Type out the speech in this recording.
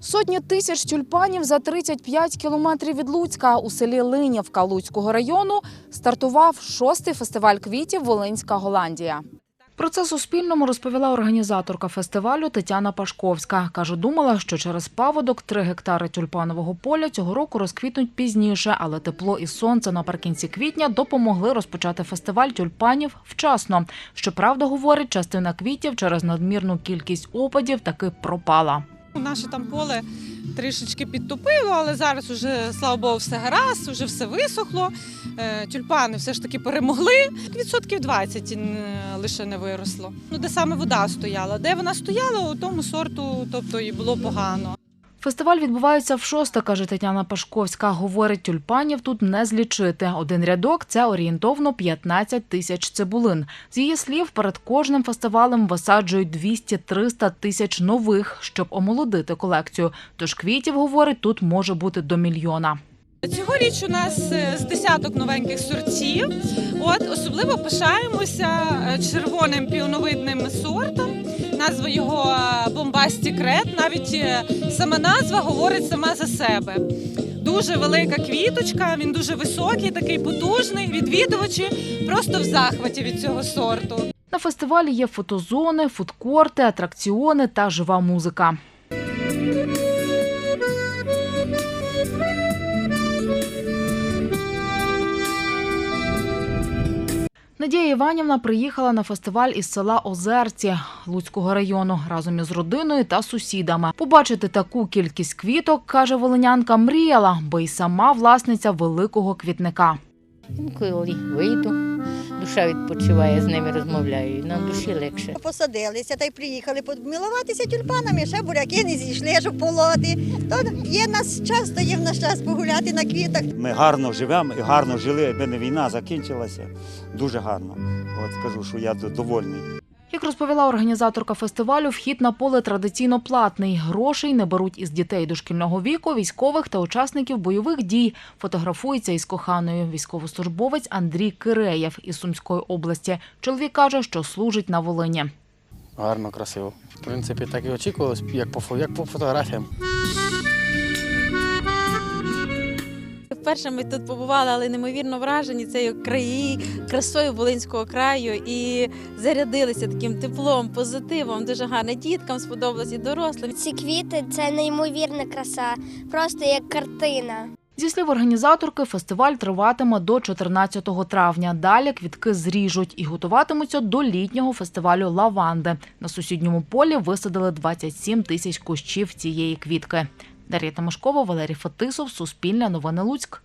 Сотні тисяч тюльпанів за 35 кілометрів від Луцька у селі Линівка Луцького району стартував шостий фестиваль квітів Волинська Голландія. Про це Суспільному розповіла організаторка фестивалю Тетяна Пашковська. Каже, думала, що через паводок три гектари тюльпанового поля цього року розквітнуть пізніше, але тепло і сонце наприкінці квітня допомогли розпочати фестиваль тюльпанів вчасно. Щоправда, говорить, частина квітів через надмірну кількість опадів таки пропала. Наше там поле трішечки підтопило, але зараз уже, слава Богу, все гаразд, вже все висохло. Е, Тюльпани все ж таки перемогли. Відсотків 20 лише не виросло. Ну, де саме вода стояла. Де вона стояла, у тому сорту, тобто і було погано. Фестиваль відбувається в шосте, каже Тетяна Пашковська. Говорить, тюльпанів тут не злічити. Один рядок це орієнтовно 15 тисяч цибулин. З її слів, перед кожним фестивалем висаджують 200-300 тисяч нових, щоб омолодити колекцію. Тож квітів, говорить, тут може бути до мільйона. Цьогоріч у нас е, з десяток новеньких сортів. От особливо пишаємося е, червоним піоновидним сортом. Назва його Бомбастік Ред. Навіть е, сама назва говорить сама за себе. Дуже велика квіточка, він дуже високий, такий потужний. Відвідувачі просто в захваті від цього сорту. На фестивалі є фотозони, фудкорти, атракціони та жива музика. Надія Іванівна приїхала на фестиваль із села Озерці Луцького району разом із родиною та сусідами. Побачити таку кількість квіток, каже волинянка, мріяла, бо й сама власниця великого квітника. Коли вийду, душа відпочиває, з ними розмовляю, нам душі легше. Посадилися та й приїхали помилуватися тюльпанами, ще буряки не зійшли, щоб полоти. То є нас час, то є в нас час погуляти на квітах. Ми гарно живемо і гарно жили, якби не війна закінчилася. Дуже гарно. От скажу, що я довольний. Як розповіла організаторка фестивалю, вхід на поле традиційно платний. Грошей не беруть із дітей дошкільного віку, військових та учасників бойових дій. Фотографується із коханою військовослужбовець Андрій Киреєв із Сумської області. Чоловік каже, що служить на Волині. Гарно, красиво. В принципі, так і очікувалось, як по, як по фотографіям. Вперше ми тут побували, але неймовірно вражені цією краї, красою Волинського краю і зарядилися таким теплом, позитивом. Дуже гарно. Діткам сподобалось і дорослим. Ці квіти це неймовірна краса, просто як картина. Зі слів організаторки, фестиваль триватиме до 14 травня. Далі квітки зріжуть і готуватимуться до літнього фестивалю лаванди. На сусідньому полі висадили 27 тисяч кущів цієї квітки. Дар'я Тимошкова, Валерій Фетисов, Суспільне новини Луцьк.